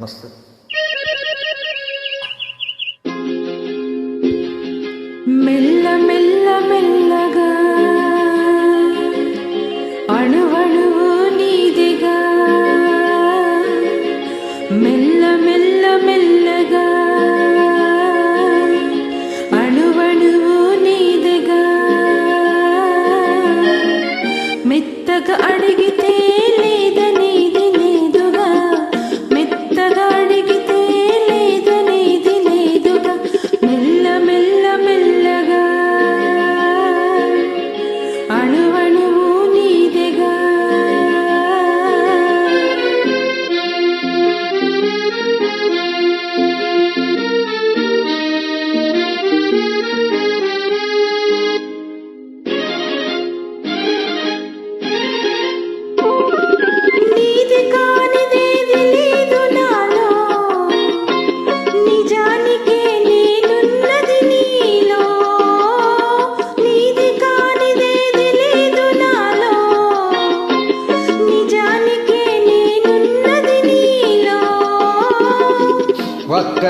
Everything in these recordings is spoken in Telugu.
నమస్తే. మెల్ల మెల్ల మెల్లగా అణువణువు నీదిగా మెల్ల మెల్ల మెల్లగా అణువణువు నీదిగా. మెత్తగా అడిగితే లేదు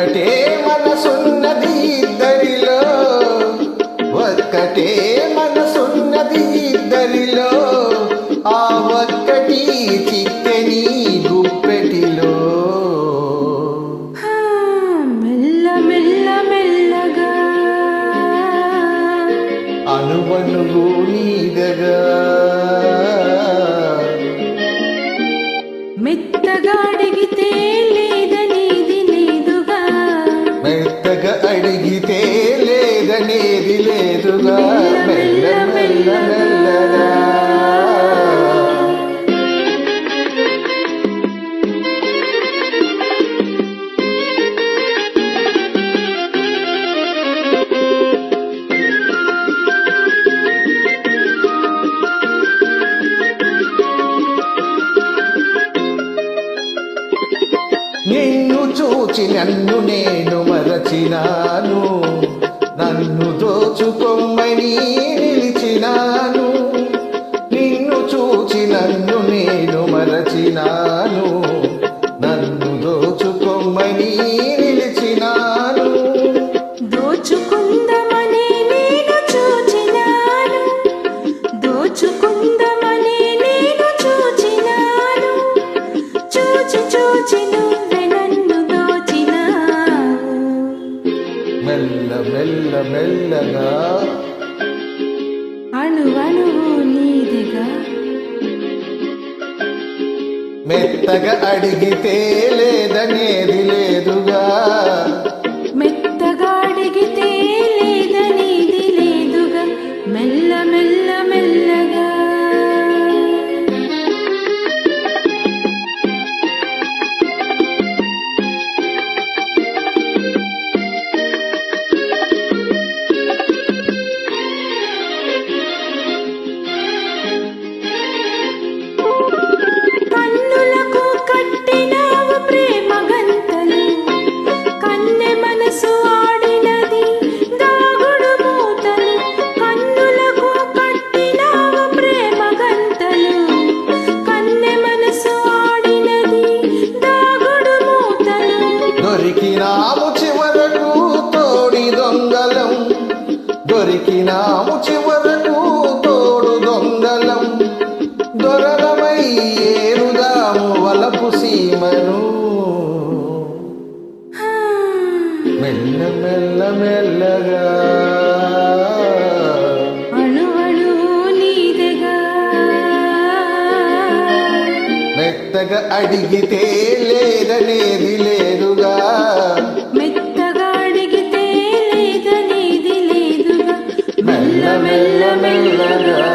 ఒక్కటే మనసున్నది ఇద్దరిలో. ఒక్కటే మనసున్నది ఇద్దరిలో. ఆ ఒక్కటి చిక్కని గుప్పెటిలో మెల్ల మెల్ల మెల్లగా. అనువనువు నీదగా. మెత్తగా నిన్ను చూచి నన్ను నేను మరచినాను. నన్ను దోచుకొమ్మని నిలిచినాను. నిన్ను చూచి నన్ను నేను మరచినాను. నన్ను దోచుకొమ్మని నిలిచినాను. మెల్ల మెల్ల మెల్లగా అణువణువు నీదిగా. మెత్తగా అడిగితే లేదనేది లేదుగా. మెత్తగా అడిగితే లేదనేది లేదుగా. మెల్ల మెల్ల మెల్లగా దొరికినాము చివరకు తోడి దొంగలం. దొరికినాము చివరకు తోడు దొంగలం. దొరలమై ఏరుదాము వలపు సీమను. మెల్ల మెల్ల మెల్లగా మెత్తగా అడిగితే లేదనేది లేదుగా మెత్తగా అడిగితే లేదనేది లేదుగా. మెల్ల మెల్ల మెల్లగా.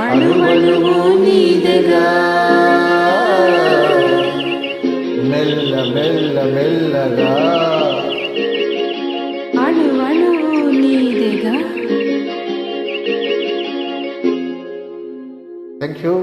అణువణువు నీదెగా. మెల్ల మెల్ల మెల్లగా. అణువణువు నీదెగా. Thank you